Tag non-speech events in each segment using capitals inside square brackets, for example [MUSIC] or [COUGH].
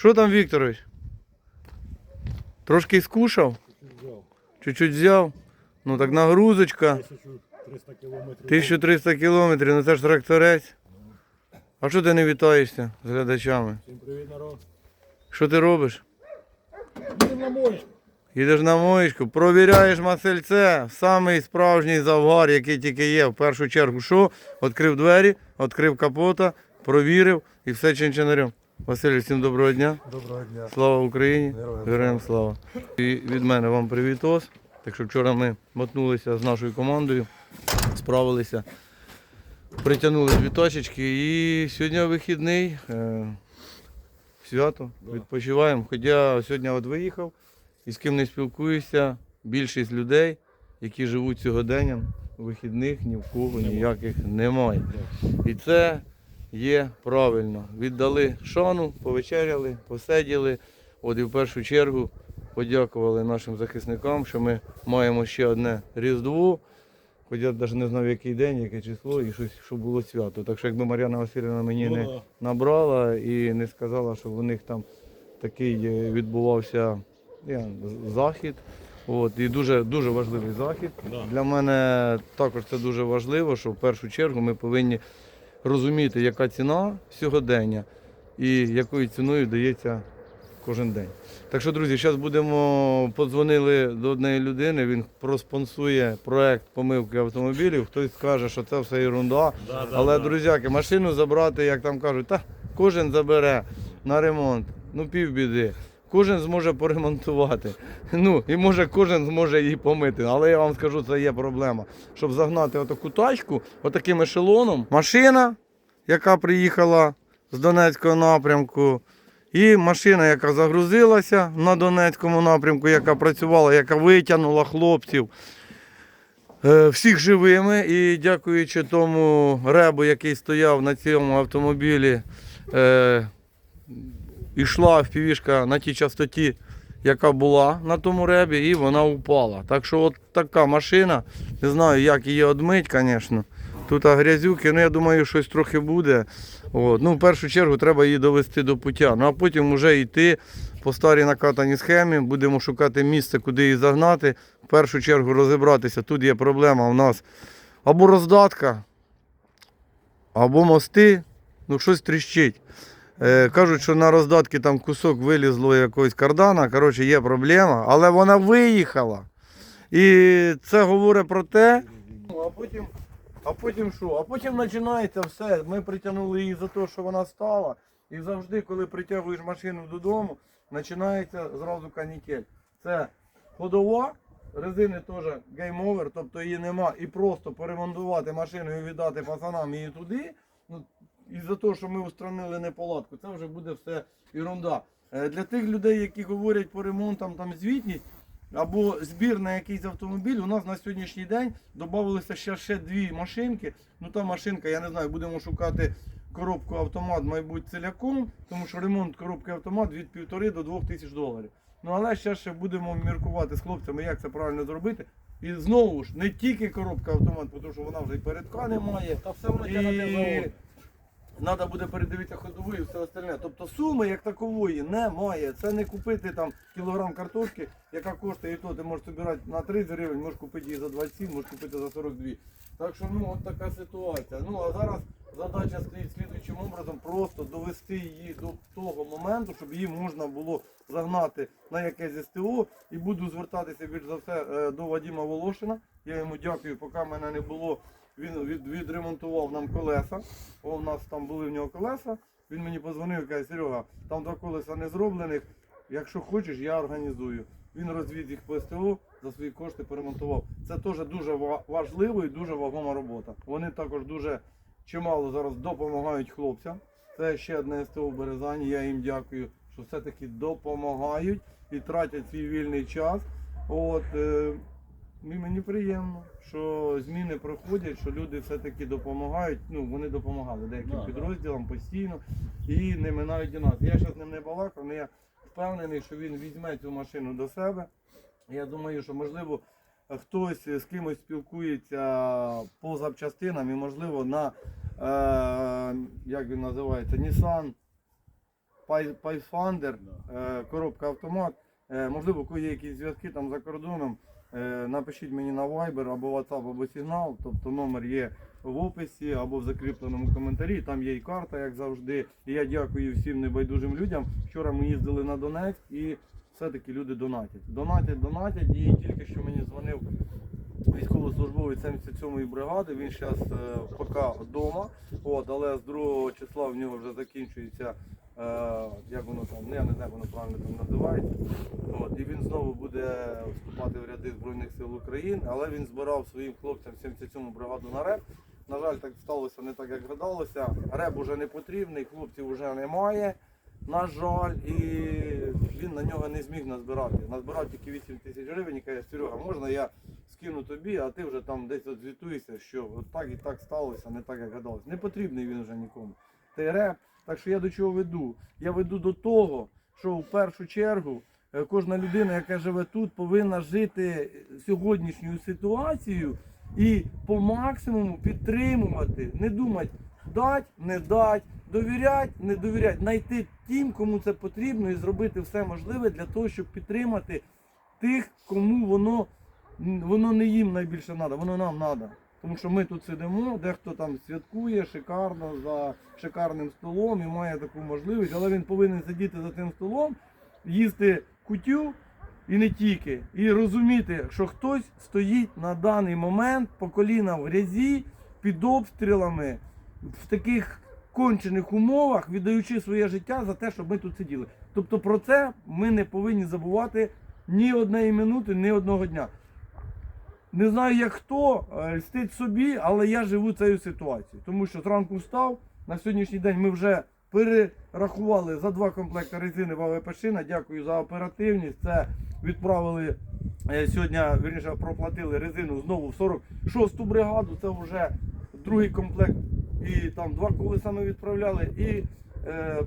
Що там, Вікторович? Трошки скушав? Чуть-чуть взяв. Ну так нагрузочка. 1300 кілометрів. 1300 кілометрів, ну це ж тракторець. А що ти не вітаєшся з глядачами? Всім привіт, народ. Що ти робиш? Їдемо на моєчку. Їдеш на моєчку, провіряєш масельце, самий справжній завгар, який тільки є. В першу чергу, що? Відкрив двері, відкрив капота, провірив і все чинчинарем. Василь, всім доброго дня. Доброго дня. Слава Україні! Героям слава! І від мене вам привітос. Так що вчора ми мотнулися з нашою командою, справилися, притягнули дві точечки і сьогодні вихідний. е, Свято, відпочиваємо. Хоча сьогодні от виїхав і з ким не спілкуюся, більшість людей, які живуть сьогоденням, вихідних ні в кого ніяких немає. І це є правильно. Віддали шану, повечеряли, посиділи. От і в першу чергу подякували нашим захисникам, що ми маємо ще одне Різдво. Хоч я навіть не знав, який день, яке число, і щось, що було свято. Так що якби Мар'яна Васильівна мені Ну, не набрала і не сказала, що в них там такий е, відбувався я, захід. От, і дуже, дуже важливий захід. Для мене також це дуже важливо, що в першу чергу ми повинні розуміти, яка ціна сьогодення і якою ціною дається кожен день. Так що, друзі, зараз будемо подзвонили до однієї людини, він проспонсує проект помивки автомобілів. Хтось скаже, що це все ерунда. Да, да, Але, да. друзяки, машину забрати, як там кажуть, та кожен забере на ремонт, ну півбіди. Кожен зможе поремонтувати. Ну, і може кожен зможе її помити. Але я вам скажу, це є проблема. Щоб загнати отаку тачку, отаким ешелоном, машина, яка приїхала з Донецького напрямку, і машина, яка загрузилася на Донецькому напрямку, яка працювала, яка витягнула хлопців. Е, всіх живими і дякуючи тому ребу, який стояв на цьому автомобілі, е, йшла впівішка на тій частоті, яка була на тому ребі, і вона упала. Так що от така машина, не знаю, як її одмить, звісно. Тут грязюки, ну я думаю, щось трохи буде. От. Ну, в першу чергу треба її довести до пуття. Ну а потім вже йти по старій накатаній схемі, будемо шукати місце, куди її загнати. В першу чергу розібратися. Тут є проблема у нас або роздатка, або мости, ну щось тріщить. Е, кажуть, що на роздатки там кусок вилізло якогось кардана. Коротше, є проблема, але вона виїхала. І це говорить про те. А потім, а потім що? А потім починається все. Ми притягнули її за те, що вона стала. І завжди, коли притягуєш машину додому, починається зразу канікель. Це ходова, резини теж гейм-овер, тобто її нема. І просто поремонтувати машину і віддати пацанам її туди. І за те, що ми устранили неполадку, це вже буде все ерунда. Е, Для тих людей, які говорять по ремонтам там звітність або збір на якийсь автомобіль, у нас на сьогоднішній день додавалися ще, ще дві машинки. Ну та машинка, я не знаю, будемо шукати коробку автомат, мабуть, ціляком, тому що ремонт коробки автомат від півтори до двох тисяч доларів. Ну але ще ще будемо міркувати з хлопцями, як це правильно зробити. І знову ж не тільки коробка автомат, тому що вона вже і передка немає. Та все завод. Треба буде передивитися ходову і все остальне. Тобто суми як такової немає. Це не купити там кілограм картошки, яка коштує і то ти можеш збирати на 30 гривень, можеш купити її за 27, можеш купити за 42. Так що ну от така ситуація. Ну а зараз задача стоїть слідуючим образом просто довести її до того моменту, щоб її можна було загнати на якесь СТО. І буду звертатися більш за все е, до Вадима Волошина. Я йому дякую, поки мене не було. Він від, відремонтував нам колеса. О, у нас там були в нього колеса. Він мені позвонив каже, Серега, там два колеса не зроблених. Якщо хочеш, я організую. Він розвіз їх по СТО, за свої кошти поремонтував. Це теж дуже ва- важливо і дуже вагома робота. Вони також дуже чимало зараз допомагають хлопцям. Це ще одне СТО в Березані. Я їм дякую, що все-таки допомагають і тратять свій вільний час. От, е, і мені приємно, що зміни проходять, що люди все-таки допомагають. Ну, вони допомагали деяким Да, да. підрозділам постійно і не минають і нас. Я зараз ним не балакав, але я впевнений, що він візьме цю машину до себе. Я думаю, що можливо хтось з кимось спілкується по запчастинам і можливо на е, як він називається, Nissan Pay- Pathfinder, е, коробка автомат. Е, Можливо, є якісь зв'язки там за кордоном, напишіть мені на Viber або WhatsApp, або Signal, тобто номер є в описі або в закріпленому коментарі. Там є і карта, як завжди. І я дякую всім небайдужим людям. Вчора ми їздили на Донецьк і все-таки люди донатять. Донатять, донатять. І тільки що мені дзвонив військовослужбовець 77-ї бригади. Він зараз поки вдома. От, але з 2 числа в нього вже закінчується. Воно там, ну не знаю, воно правильно там називається. От, і він знову буде вступати в ряди Збройних сил України, але він збирав своїм хлопцям 77-му бригаду на реп. На жаль, так сталося не так, як гадалося. Реп уже не потрібний, хлопців вже немає. На жаль, і він на нього не зміг назбирати. Назбирав тільки 8 тисяч гривень і каже, Серега, можна я скину тобі, а ти вже там десь звітуєшся, що от так і так сталося, не так, як гадалося. Не потрібний він вже нікому. Той реп. Так що я до чого веду? Я веду до того, що в першу чергу е, кожна людина, яка живе тут, повинна жити сьогоднішньою ситуацією і по максимуму підтримувати, не думати, дать, не дать, довірять, не довірять, знайти тим, кому це потрібно, і зробити все можливе для того, щоб підтримати тих, кому воно, воно не їм найбільше треба, воно нам треба. Тому що ми тут сидимо, дехто там святкує шикарно за шикарним столом і має таку можливість, але він повинен сидіти за цим столом, їсти кутю і не тільки, і розуміти, що хтось стоїть на даний момент по коліна в грязі під обстрілами в таких кончених умовах, віддаючи своє життя за те, щоб ми тут сиділи. Тобто про це ми не повинні забувати ні однієї минути, ні одного дня. Не знаю, як хто е, льстить собі, але я живу цією ситуацією. Тому що зранку встав, на сьогоднішній день ми вже перерахували за два комплекти резини в АВП-шина. Дякую за оперативність. Це відправили е, сьогодні, вірніше, проплатили резину знову в 46-ту бригаду. Це вже другий комплект. І там два колеса ми відправляли. І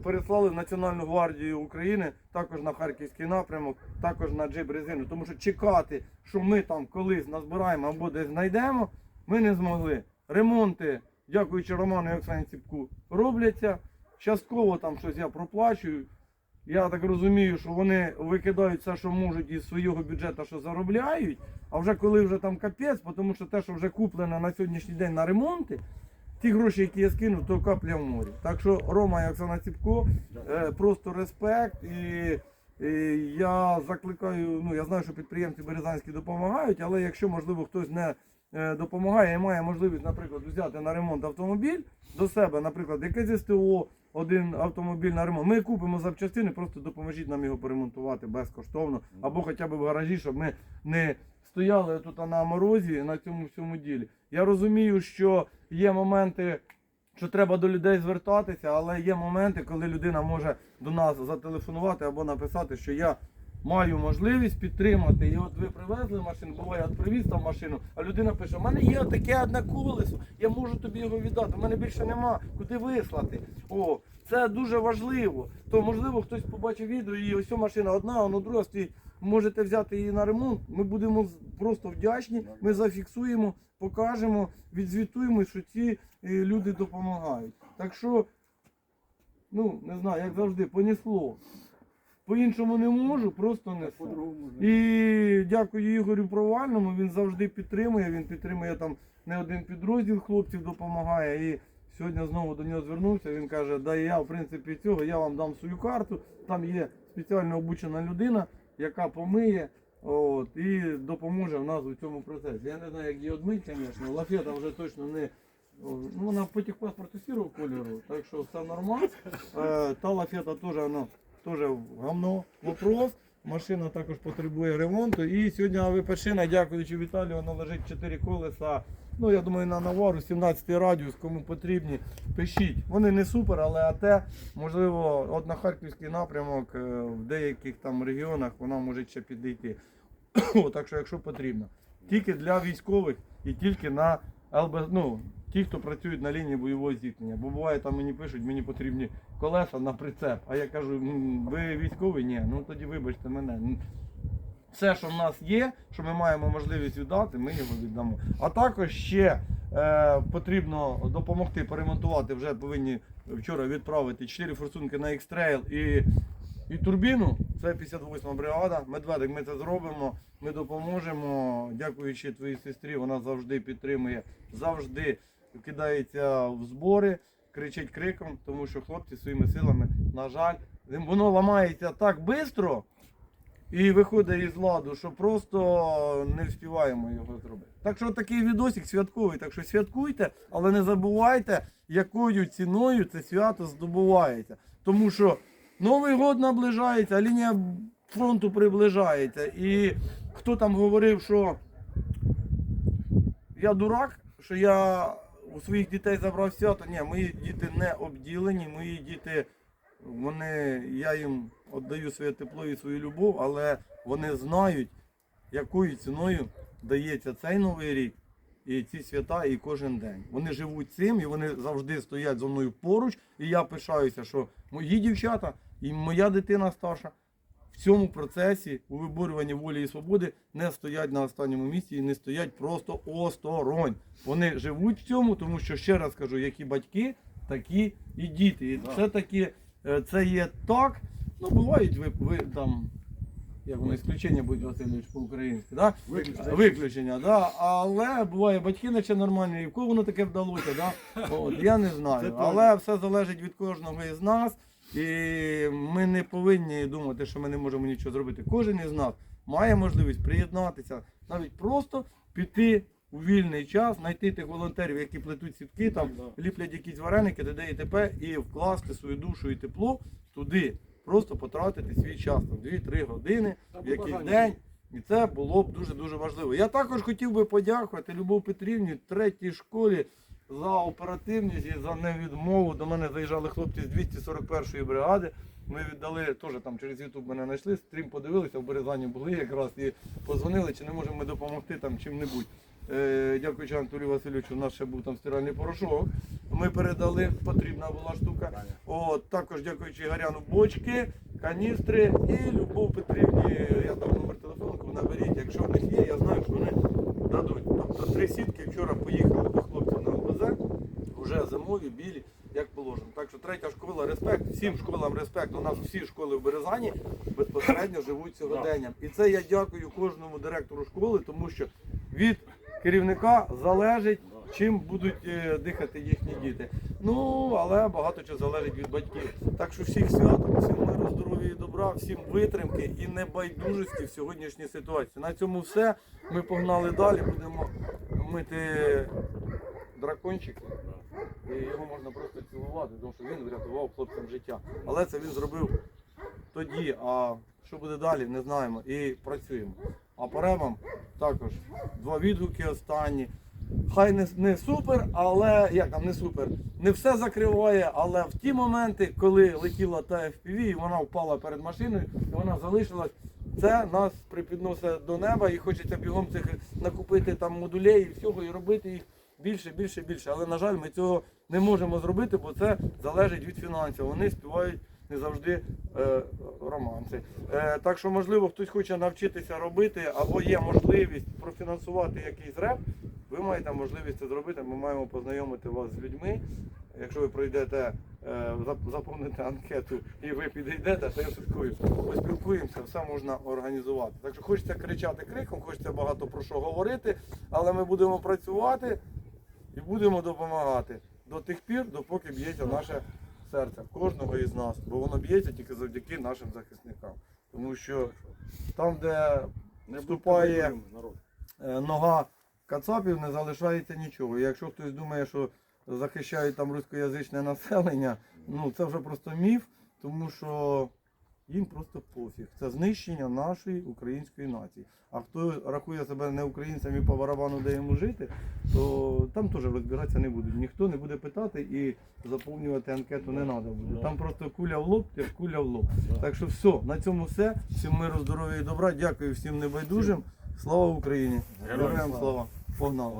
переслали в Національну гвардію України, також на Харківський напрямок, також на джип резину. Тому що чекати, що ми там колись назбираємо або десь знайдемо, ми не змогли. Ремонти, дякуючи Роману і Оксані Ціпку, робляться. Частково там щось я проплачую. Я так розумію, що вони викидають все, що можуть із свого бюджету, що заробляють. А вже коли вже там капець, тому що те, що вже куплено на сьогоднішній день на ремонти, ті гроші, які я скинув, то капля в морі. Так що Рома і Оксана Ціпко, е, просто респект. І, і я закликаю, ну я знаю, що підприємці Березанські допомагають, але якщо можливо хтось не е, допомагає і має можливість, наприклад, взяти на ремонт автомобіль до себе, наприклад, якесь СТО, один автомобіль на ремонт. Ми купимо запчастини, просто допоможіть нам його поремонтувати безкоштовно, або хоча б в гаражі, щоб ми не стояли тут на морозі на цьому всьому ділі. Я розумію, що є моменти, що треба до людей звертатися, але є моменти, коли людина може до нас зателефонувати або написати, що я маю можливість підтримати. І от ви привезли машину, буває, от привіз там машину, а людина пише: у мене є таке одне колесо, я можу тобі його віддати. У мене більше нема куди вислати. О, це дуже важливо. То можливо хтось побачив відео, і ось машина одна, воно друга стоїть. Можете взяти її на ремонт. Ми будемо просто вдячні. Ми зафіксуємо, покажемо, відзвітуємо, що ці е, люди допомагають. Так що, ну не знаю, як завжди, понесло. По-іншому не можу, просто не і дякую Ігорю Провальному. Він завжди підтримує. Він підтримує там не один підрозділ хлопців допомагає. І сьогодні знову до нього звернувся. Він каже: да я в принципі цього, я вам дам свою карту. Там є спеціально обучена людина, яка помиє. От, і допоможе в нас у цьому процесі. Я не знаю, як її одмить, звісно. Лафета вже точно не. Ну, вона по техпаспорту сірого кольору, так що все нормально. Е, та лафета теж вона теж говно вопрос. Машина також потребує ремонту. І сьогодні АВП-шина, дякуючи Віталію, вона лежить 4 колеса. Ну, я думаю, на навару 17 радіус, кому потрібні, пишіть. Вони не супер, але АТ, можливо, от на харківський напрямок е, в деяких там регіонах вона може ще підійти. [COUGHS] так що, якщо потрібно. Тільки для військових і тільки на ЛБ, ну, ті, хто працюють на лінії бойового зіткнення. Бо буває, там мені пишуть, мені потрібні колеса на прицеп. А я кажу, ви військовий? Ні, ну тоді вибачте мене. Все, що в нас є, що ми маємо можливість віддати, ми його віддамо. А також ще е, потрібно допомогти поремонтувати. Вже повинні вчора відправити 4 форсунки на X-Trail і, і турбіну. Це 58 бригада. Медведик, ми це зробимо. Ми допоможемо. Дякуючи твоїй сестрі, вона завжди підтримує, завжди кидається в збори, кричить криком, тому що хлопці своїми силами, на жаль, воно ламається так швидко і виходить із ладу, що просто не встигаємо його зробити. Так що такий відосик святковий. Так що святкуйте, але не забувайте, якою ціною це свято здобувається. Тому що Новий год наближається, лінія фронту приближається. І хто там говорив, що я дурак, що я у своїх дітей забрав свято. Ні, мої діти не обділені, мої діти, вони, я їм віддаю своє тепло і свою любов, але вони знають, якою ціною дається цей новий рік. І ці свята, і кожен день. Вони живуть цим, і вони завжди стоять зі мною поруч. І я пишаюся, що мої дівчата і моя дитина старша в цьому процесі у виборюванні волі і свободи не стоять на останньому місці і не стоять просто осторонь. Вони живуть в цьому, тому що ще раз кажу, які батьки, такі і діти. І все таки е, це є так. Ну, бувають ви, ви там. Як воно ісключення буде Васильович по-українськи, да? Виключення. Виключення, да. Але буває батьки наче нормальні, і в кого воно таке вдалося, да? От, я не знаю. Але все залежить від кожного із нас. І ми не повинні думати, що ми не можемо нічого зробити. Кожен із нас має можливість приєднатися, навіть просто піти у вільний час, знайти тих волонтерів, які плетуть сітки, там ліплять якісь вареники, т.д. і т.п. і вкласти свою душу і тепло туди. Просто потратити свій час, там 2-3 години в якийсь день. І це було б дуже-дуже важливо. Я також хотів би подякувати Любов Петрівні, третій школі за оперативність і за невідмову. До мене заїжджали хлопці з 241-ї бригади. Ми віддали теж там через YouTube мене знайшли, стрім подивилися, в Березані були якраз і позвонили, чи не можемо ми допомогти там чим-небудь. Е, дякуючи Анатолію Васильовичу, у нас ще був там стиральний порошок. Ми передали, потрібна була штука. От, також дякуючи Гаряну бочки, каністри і Любов Петрівні. Я дав номер телефону, наберіть. Якщо в них є, я знаю, що вони дадуть. Тобто три сітки вчора поїхали до хлопців на ЛБЗ, вже зимові, білі, як положено. Так що третя школа, респект, всім школам респект. У нас всі школи в Березані безпосередньо живуть сьогоденням. І це я дякую кожному директору школи, тому що від керівника залежить, чим будуть е, дихати їхні діти. Ну, але багато чого залежить від батьків. Так що всіх святом, всім миру, здоров'я і добра, всім витримки і небайдужості в сьогоднішній ситуації. На цьому все. Ми погнали далі, будемо мити дракончики. І його можна просто цілувати, тому що він врятував хлопцям життя. Але це він зробив тоді. А що буде далі, не знаємо. І працюємо. А по ребам також два відгуки останні. Хай не, не супер, але як там не супер, не все закриває, але в ті моменти, коли летіла та FPV, і вона впала перед машиною, і вона залишилась, це нас припідносить до неба і хочеться бігом цих накупити там модулей і всього і робити їх більше, більше, більше. Але на жаль, ми цього не можемо зробити, бо це залежить від фінансів. Вони співають не завжди е, романси. Е, так що, можливо, хтось хоче навчитися робити, або є можливість профінансувати якийсь реп, ви маєте можливість це зробити. Ми маємо познайомити вас з людьми. Якщо ви пройдете, е, заповните анкету і ви підійдете, то я шуткую. Поспілкуємося, все можна організувати. Так що хочеться кричати криком, хочеться багато про що говорити, але ми будемо працювати і будемо допомагати до тих пір, допоки б'ється наше серце кожного із нас, бо воно б'ється тільки завдяки нашим захисникам. Тому що там, де не вступає е, нога кацапів, не залишається нічого. І якщо хтось думає, що захищають там рускоязичне населення, ну це вже просто міф, тому що їм просто пофіг. Це знищення нашої української нації. А хто рахує себе не українцем і по барабану де йому жити, то там теж розбиратися не будуть. Ніхто не буде питати і заповнювати анкету не треба буде. Там просто куля в лоб, як куля в лоб. Так що все, на цьому все. Всім миру, здоров'я і добра. Дякую всім небайдужим. Слава Україні! Героям слава! Погнали.